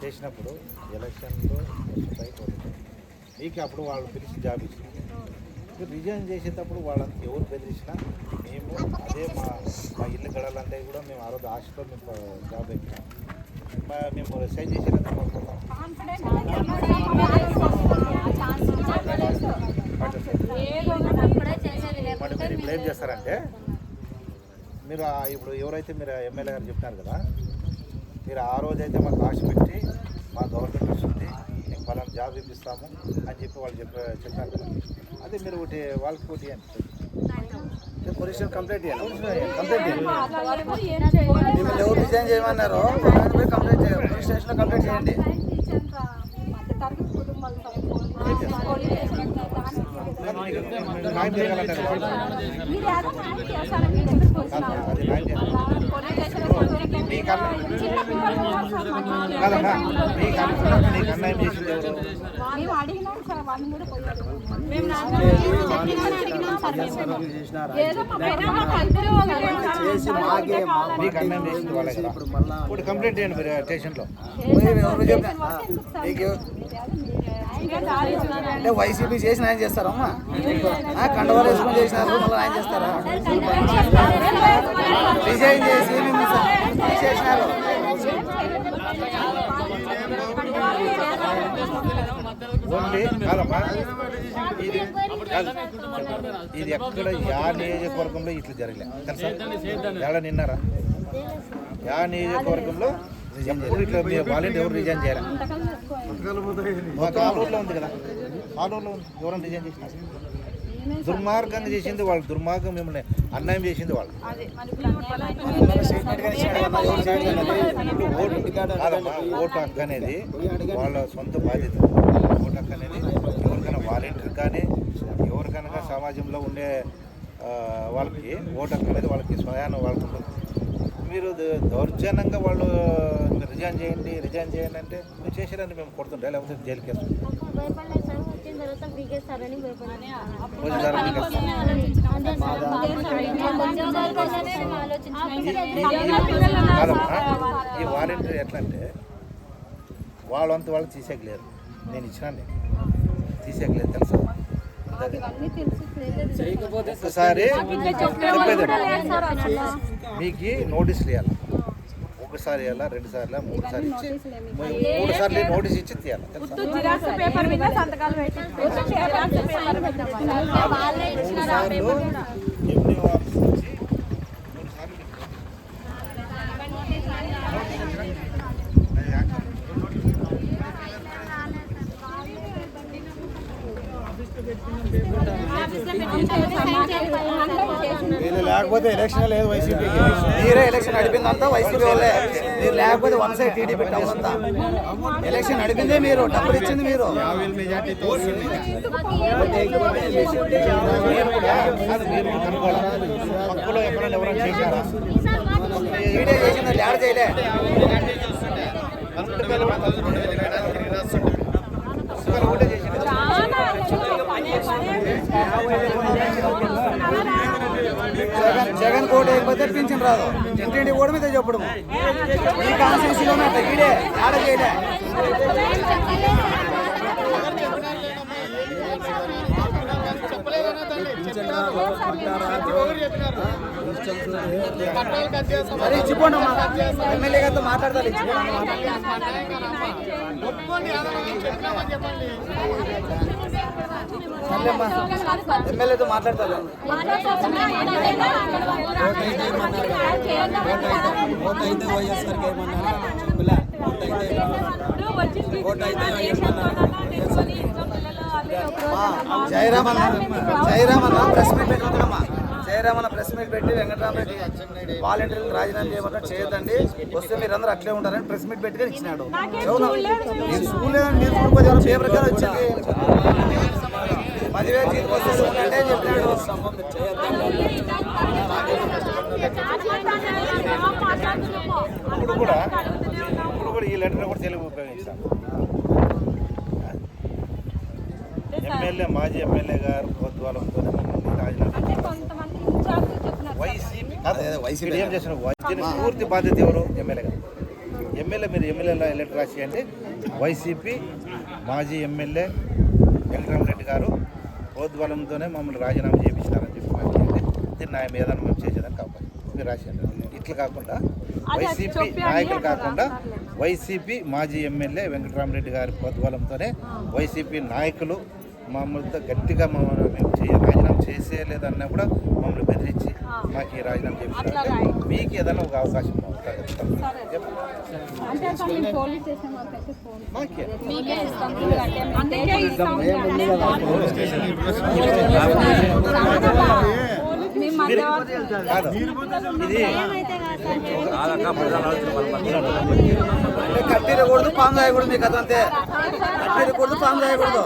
చేసినప్పుడు ఎలక్షన్లో మీకు అప్పుడు వాళ్ళు పిలిచి జాబ్ ఇచ్చారు. మీరు రిజైన్ చేసేటప్పుడు వాళ్ళని ఎవరు బెదిరించినా మేము అదే మా మా ఇల్లు గడాలంటే కూడా మేము ఆ రోజు ఆశతో మేము జాబ్ ఎక్కాం. మా మేము రిసైన్ మీరు ఇప్పుడు ఏం చేస్తారంటే మీరు ఇప్పుడు ఎవరైతే మీరు ఎమ్మెల్యే గారు చెప్పినారు కదా మీరు ఆ రోజైతే మాకు ఆశ పెట్టి మా గవర్నమెంట్ వస్తుంది మీకు పలానా జాబ్ ఇప్పిస్తాము అని చెప్పి వాళ్ళు చెప్ప చెప్పారు కదా. అదే మీరు ఒకటి వాళ్ళకి ఒకటి అని పోలీస్ స్టేషన్ కంప్లైంట్ చేయాలి? కంప్లైంట్ చేయాలి? ఎవరు రిజైన్ చేయమన్నారో కంప్లైంట్ చేయాలి. పోలీస్ స్టేషన్లో కంప్లైంట్ చేయండి. మేము అడిగినాం సార్ వాళ్ళు కూడా పోయారు చేసినారా ఏదో మా పైన మాకు ఇద్దరు ఒకటే సార్. చేసి మాకే మా మీకు అన్యాయం చేసింది వాళ్ళే కదా ఇప్పుడు కంప్లైంట్ చేయండి మీరు స్టేషన్లో మీకు దారి చూడాలి. అంటే వైసీపీ చేసిన ఆయన చేస్తారమ్మా ఆ, కండవాలు వేసుకొని చేసినారు మళ్ళీ ఆయన చేస్తారా? రిజైన్ చేసి కాదు. ఇది ఎక్కడ యా నియోజకవర్గంలో ఇట్లా జరగలే తెలుసా? ఎలా నిన్నారా యా నియోజకవర్గంలో ఎప్పుడు ఇట్లా మీ వాలంటీ ఎవరు రిజైన్ చేయాలి? మాకు ఆలూరులో ఉంది కదా. ఆలూరులో ఉంది. ఎవరైనా రిజైన్ చేసిన? దుర్మార్గంగా చేసింది వాళ్ళు. దుర్మార్గం మిమ్మల్ని అన్యాయం చేసింది వాళ్ళు. ఓటు హక్కు అనేది వాళ్ళ సొంత బాధ్యత. ఓటు హక్కు అనేది ఎవరికైనా వాలంటీర్ కానీ ఎవరికైనా సమాజంలో ఉండే వాళ్ళకి ఓటు హక్కు అనేది వాళ్ళకి స్వయాన వాళ్ళకి ఉంటుంది మీరు దౌర్జన్యంగా వాళ్ళు మీరు రిజైన్ చేయండి రిజైన్ చేయండి అంటే మీరు చేసేదాన్ని మేము కొడుతుంటే లేకపోతే జైలుకి. కాదమ్మా ఈ వాలంటీర్ ఎట్లా అంటే వాళ్ళంతా వాళ్ళు తీసేయలేరు నేను ఇచ్చినాను తీసేయలేదు తెలుసా? అన్నీ తెలుసు ఒకసారి మీకు నోటీసులు ఇవ్వాలి ఒకసారి ఇవ్వాలా రెండు సార్లు మూడు సార్లు ఇచ్చి మూడు సార్లు నోటీస్ ఇచ్చి తీయాలి తెలుసా? జిరాక్స్ పేపర్ మీద సంతకాలు పెట్టి జిరాక్స్ పేపర్ పెట్టాలి మూడు సార్లు ఎండిఓ ఆఫీస్ నుంచి మూడు సార్లు మీకు వీళ్ళు లేకపోతే ఎలక్షన్ లేదు వైసీపీకి. మీరే ఎలక్షన్ నడిపిందంతా వైసీపీ వాళ్ళే. మీరు లేకపోతే వన్ సైడ్ టీడీపీ టౌన్ అంతా. ఎలక్షన్ నడిపిందే మీరు డబ్బులు ఇచ్చింది మీరు. మీడియా చేసింది లేడ చేయలే. ఒకటే చేసింది జగన్ జగన్ కోట పింఛన్ రాదు. ఇంటింటి ఓడి మీద చెప్పడు. ఈ కాన్స్టిట్యూన్సీలో ఈడే ఆడ చేయలే. మరి ఇచ్చిపోండి ఎమ్మెల్యే గారితో మాట్లాడతారు ఇచ్చిపోండి సర్లేమ్మా ఎమ్మెల్యేతో మాట్లాడతారు. ఓటు అయితే వైఎస్ఆర్కి ఏమన్నా చెప్పలే ఓటు అయితే ఓటు అయితే ప్రెస్ మీట్ పెట్టుకుంటున్నామా జయరామ్ అన్న ప్రెస్ మీట్ పెట్టి వెంకటరామరెడ్డి వాలంటీర్లు రాజీనామా చేయమంటే చేయొద్దండి. వస్తే మీరందరూ అట్లే ఉంటారని ప్రెస్ మీట్ పెట్టి ఇచ్చినాడు? మీరు లేదని మీరు పేపర్ కదా వచ్చింది. పదివేలు జీతం వస్తే చూడండి అని చెప్పినాడు. ఇప్పుడు కూడా ఇప్పుడు కూడా ఈ లెటర్ కూడా తెలుగు ఉపయోగించాం ఎమ్మెల్యే మాజీ ఎమ్మెల్యే గారు మమ్మల్ని రాజీనామా అంటే కొంతమంది ఇన్ఛార్జ్ చెప్తున్నారు వైసీపీ అదే, అదే, వైసీపీ మీరు ఏం చేసిన పూర్తి బాధ్యత ఎవరు? ఎమ్మెల్యే గారు. ఎమ్మెల్యే మీరు ఎమ్మెల్యేలో ఎలక్ట్ రాసి అంటే వైసీపీ మాజీ ఎమ్మెల్యే వెంకటరామరెడ్డి గారు ప్రోద్బలంతోనే మమ్మల్ని రాజీనామా చేయించినారని చెప్పి అంటే దీన్ని ఆయన మీద మేము చేసేదానికి అవకాశం మీరు రాశారు ఇట్లా కాకుండా వైసీపీ నాయకులు కాకుండా. వైసీపీ మాజీ ఎమ్మెల్యే వెంకటరామరెడ్డి గారి ప్రోద్బలంతోనే వైసీపీ నాయకులు మమ్మల్ని గట్టిగా మమ్మల్ని మేము చేయ రాజీనామా చేసే లేదన్నా కూడా మమ్మల్ని బెదిరించి మాకు ఈ రాజీనామా చేయించారు. మీకు ఏదైనా ఒక అవకాశం కట్టిరకూడదు పాము దాయకూడదు మీకు అదంతే. కట్టిరకూడదు పాము దాయకూడదు